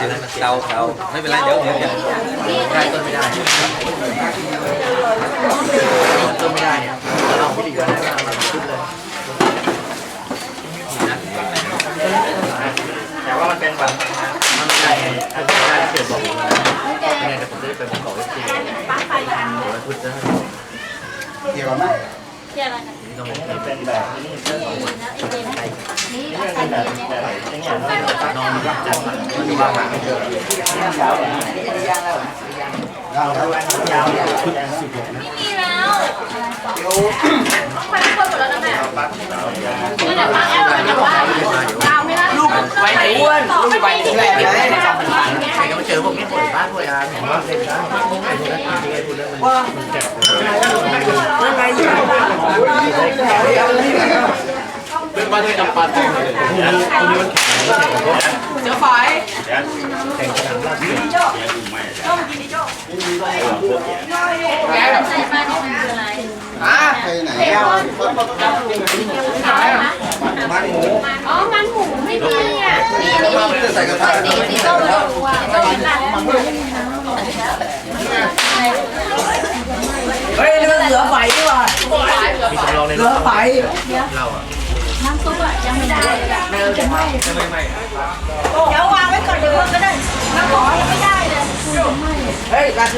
ถึงเตาเตาไม่เป็นไรเดี๋ยวเดี๋ยวเดี๋ยวได้ต้นไม่ได้ต้นไม่ได้เนี่ยเราพิธีกรได้มาชุดเลยแต่ว่ามันเป็นแบบมันไม่ได้ไงถ้าได้เกิดบอกผมนะไม่ได้แต่ผมจะได้ไปบอกเขาจริงโอ้ยพุทธนะเกี่ยวกับไหมเที่ยวอะไรกันนี่ต้องเป็นเป็นแบบนี้แล้วไอเจนนี่นี่เป็นแบบแบบอย่างเงี้ยนอนรักจังมันอยู่บ้านหา ไม่เจอยาวย่างแล้วยาวแล้วยาวชุดสิบหกนะไม่มีแล้วต้องไปทุกคนหมดแล้วนะแม่ก็เดี๋ยวป้าแอลไปจากบ้านยาวไม่ได้ลูกไว้ไหนอ้วนลูกไปไหนไหนใครก็มาเจอพวกนี้ป่วยบ้านด้วยอะเห็นว่าเป็นบ้านพูดแล้ว่ามันเจ็บเป็นบ้านที่จำปันเลยเดี๋ยวฝาย แข่งกันล่าสุด แกใส่ป้านี่มันคื ออะไรไปไหนเบคอนอ๋อ มันหมูไม่มีอะนี่นี่นี่ใส่กระทะสีสีส้มเลยส้มเป็นไรเฮ้ยนี่มันเหลือไฟดีกว่ามีสำรองในเหลือถไฟเราอะน้ำซุปอะยังไม่ได้เลยอะไม่ไม่เดี๋ยววางไว้ก่อ เฮ้ยการ